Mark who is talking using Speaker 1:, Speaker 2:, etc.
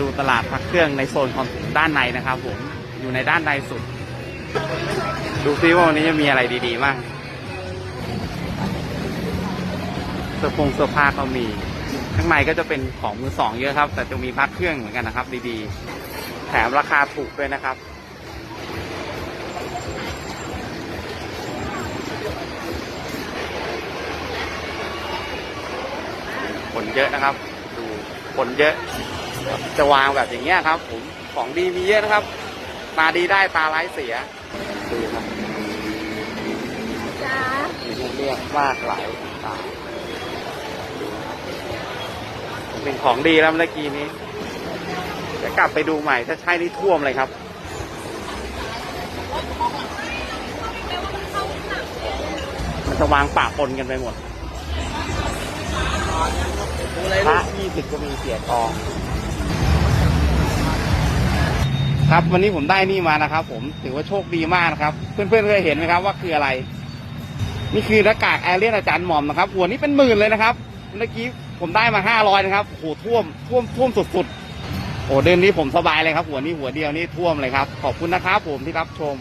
Speaker 1: ดูตลาดพักเครื่องในโซนของด้านในนะครับผมอยู่ในด้านในสุด ดูซิว่าวันนี้จะมีอะไรดีๆบ้างเสื้อผงเสื้อผ้าก็มี ข้างในก็จะเป็นของมือสองเยอะครับ แต่จะมีพักเครื่องเหมือนกันนะครับ ดีๆ แถมราคาถูกด้วยนะครับคนเยอะนะครับ ดูคนเยอะ จะวางแบบอย่างเงี้ยครับ ผมของดีมีเยอะนะครับ ตาดีได้ตาร้ายเสียดูครับ
Speaker 2: จ้า
Speaker 1: มีเลือกมากหลายตาเป็นของดีแล้วเมื่อกี้นี้จะกลับไปดูใหม่ถ้าใช่นี่ท่วมเลยครับมันจะวางปะปนกันไปหมดพระยี่สิบก็มีเสียทอง ครับวันนี้ผมได้นี่มานะครับ ผมถือว่าโชคดีมากนะครับ เพื่อนๆเคยเห็นไหมครับว่าคืออะไร นี่คือหน้ากากแอรเรียนอาจารย์หม่อมนะครับหัวนี้เป็นหมื่นเลยนะครับเมื่อกี้ผมได้มาห้าร้อยนะครับโอ้โหท่วมท่วมท่วมสุดๆโอ้เดือนนี้ผมสบายเลยครับ หัวนี้หัวเดียวนี่ท่วมเลยครับ ขอบคุณนะครับผมที่รับชม